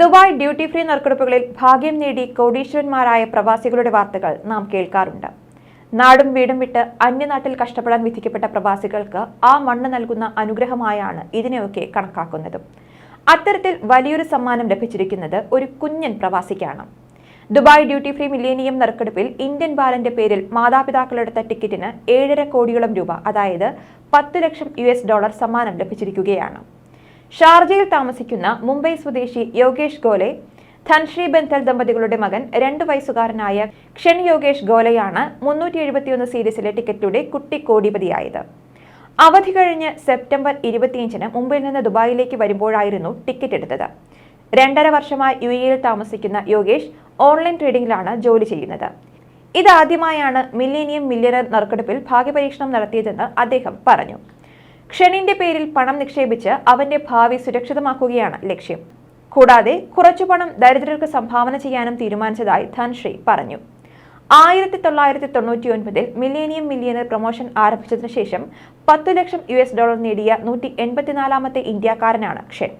Dubai duty free നറുക്കെടുപ്പുകളിൽ ഭാഗ്യം നേടി കോടീശ്വരന്മാരായ പ്രവാസികളുടെ വാർത്തകൾ നാം കേൾക്കാറുണ്ട്. നാടും വീടും വിട്ട് അന്യനാട്ടിൽ കഷ്ടപ്പെടാൻ വിധിക്കപ്പെട്ട പ്രവാസികൾക്ക് ആ മണ്ണ് നൽകുന്ന അനുഗ്രഹമായാണ് ഇതിനെയൊക്കെ കണക്കാക്കുന്നത്. അത്തരത്തിൽ വലിയൊരു സമ്മാനം ലഭിച്ചിരിക്കുന്നത് ഒരു കുഞ്ഞൻ പ്രവാസിക്കാണ്. ദുബായ് ഡ്യൂട്ടി ഫ്രീ മില്ലേനിയം നറുക്കെടുപ്പിൽ ഇന്ത്യൻ ബാലന്റെ പേരിൽ മാതാപിതാക്കളെടുത്ത ടിക്കറ്റിന് ഏഴര കോടിയോളം രൂപ അതായത് പത്ത് ലക്ഷം യു ഡോളർ സമ്മാനം ലഭിച്ചിരിക്കുകയാണ്. ഷാർജയിൽ താമസിക്കുന്ന മുംബൈ സ്വദേശി യോഗേഷ് ഗോലെ ധൻശ്രീ ബെൻതൽ ദമ്പതികളുടെ മകൻ രണ്ടു വയസ്സുകാരനായ ക്ഷൺ യോഗേഷ് ഗോലയാണ് മുന്നൂറ്റി എഴുപത്തിയൊന്ന് സീരീസിലെ ടിക്കറ്റിലൂടെ കുട്ടി കോടിപതിയായത്. അവധി കഴിഞ്ഞ് സെപ്റ്റംബർ ഇരുപത്തിയഞ്ചിന് മുംബൈയിൽ നിന്ന് ദുബായിലേക്ക് വരുമ്പോഴായിരുന്നു ടിക്കറ്റ് എടുത്തത്. രണ്ടര വർഷമായി യു എയിൽ താമസിക്കുന്ന യോഗേഷ് ഓൺലൈൻ ട്രേഡിംഗിലാണ് ജോലി ചെയ്യുന്നത്. ഇതാദ്യമായാണ് മില്ലേനിയം മില്യനർ നറുക്കെടുപ്പിൽ ഭാഗ്യപരീക്ഷണം നടത്തിയതെന്ന് അദ്ദേഹം പറഞ്ഞു. ക്ഷണിന്റെ പേരിൽ പണം നിക്ഷേപിച്ച് അവന്റെ ഭാവി സുരക്ഷിതമാക്കുകയാണ് ലക്ഷ്യം. കൂടാതെ കുറച്ചു പണം ദരിദ്രർക്ക് സംഭാവന ചെയ്യാനും തീരുമാനിച്ചതായി ധൻശ്രീ പറഞ്ഞു. ആയിരത്തി തൊള്ളായിരത്തി തൊണ്ണൂറ്റി ഒൻപതിൽ മില്ലേനിയം മില്ലിയനർ പ്രൊമോഷൻ ആരംഭിച്ചതിനു ശേഷം പത്തു ലക്ഷം യു എസ് ഡോളർ നേടിയ നൂറ്റി എൺപത്തിനാലാമത്തെ ഇന്ത്യക്കാരനാണ് ക്ഷൺ.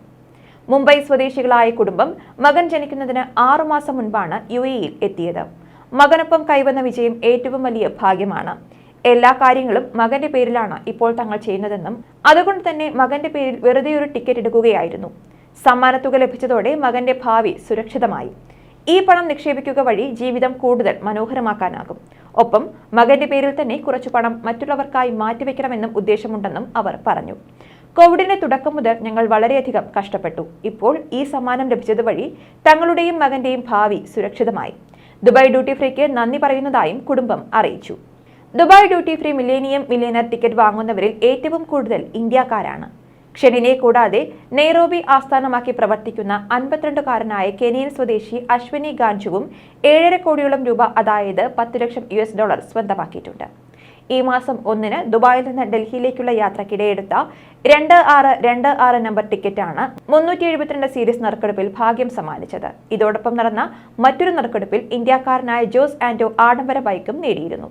മുംബൈ സ്വദേശികളായ കുടുംബം മകൻ ജനിക്കുന്നതിന് ആറുമാസം മുൻപാണ് യു എയിൽ എത്തിയത്. മകനൊപ്പം കൈവന്ന വിജയം ഏറ്റവും വലിയ ഭാഗ്യമാണ്. എല്ലാ കാര്യങ്ങളും മകന്റെ പേരിലാണ് ഇപ്പോൾ തങ്ങൾ ചെയ്യുന്നതെന്നും അതുകൊണ്ട് തന്നെ മകന്റെ പേരിൽ വെറുതെ ഒരു ടിക്കറ്റ് എടുക്കുകയായിരുന്നു സമ്മാനത്തുക ലഭിച്ചതോടെ മകന്റെ ഭാവി സുരക്ഷിതമായി. ഈ പണം നിക്ഷേപിക്കുക വഴി ജീവിതം കൂടുതൽ മനോഹരമാക്കാനാകും. ഒപ്പം മകന്റെ പേരിൽ തന്നെ കുറച്ചു പണം മറ്റുള്ളവർക്കായി മാറ്റിവെക്കണമെന്നും ഉദ്ദേശമുണ്ടെന്നും അവർ പറഞ്ഞു. കോവിഡിന്റെ തുടക്കം മുതൽ ഞങ്ങൾ വളരെയധികം കഷ്ടപ്പെട്ടു. ഇപ്പോൾ ഈ സമ്മാനം ലഭിച്ചത് വഴി തങ്ങളുടെയും മകന്റെയും ഭാവി സുരക്ഷിതമായി. ദുബായ് ഡ്യൂട്ടി ഫ്രീക്ക് നന്ദി പറയുന്നതായും കുടുംബം അറിയിച്ചു. Dubai duty free millennium millionaire ticket വാങ്ങുന്നവരിൽ ഏറ്റവും കൂടുതൽ ഇന്ത്യക്കാരാണ്. ക്ഷണിനെ കൂടാതെ നെയ്റോബി ആസ്ഥാനമാക്കി പ്രവർത്തിക്കുന്ന അൻപത്തിരണ്ടുകാരനായ കെനിയൻ സ്വദേശി അശ്വിനി ഗാഞ്ചുവും ഏഴര കോടിയോളം രൂപ അതായത് പത്ത് ലക്ഷം യു എസ് ഡോളർ സ്വന്തമാക്കിയിട്ടുണ്ട്. ഈ മാസം ഒന്നിന് ദുബായിൽ നിന്ന് ഡൽഹിയിലേക്കുള്ള യാത്രക്കിടെയെടുത്ത രണ്ട് ആറ് രണ്ട് ആറ് നമ്പർ ടിക്കറ്റാണ് മുന്നൂറ്റി എഴുപത്തിരണ്ട് സീരീസ് നറുക്കെടുപ്പിൽ ഭാഗ്യം സമ്മാനിച്ചത്. ഇതോടൊപ്പം നടന്ന മറ്റൊരു നറുക്കെടുപ്പിൽ ഇന്ത്യക്കാരനായ ജോസ് ആൻഡോ ആഡംബര ബൈക്കും നേടിയിരുന്നു.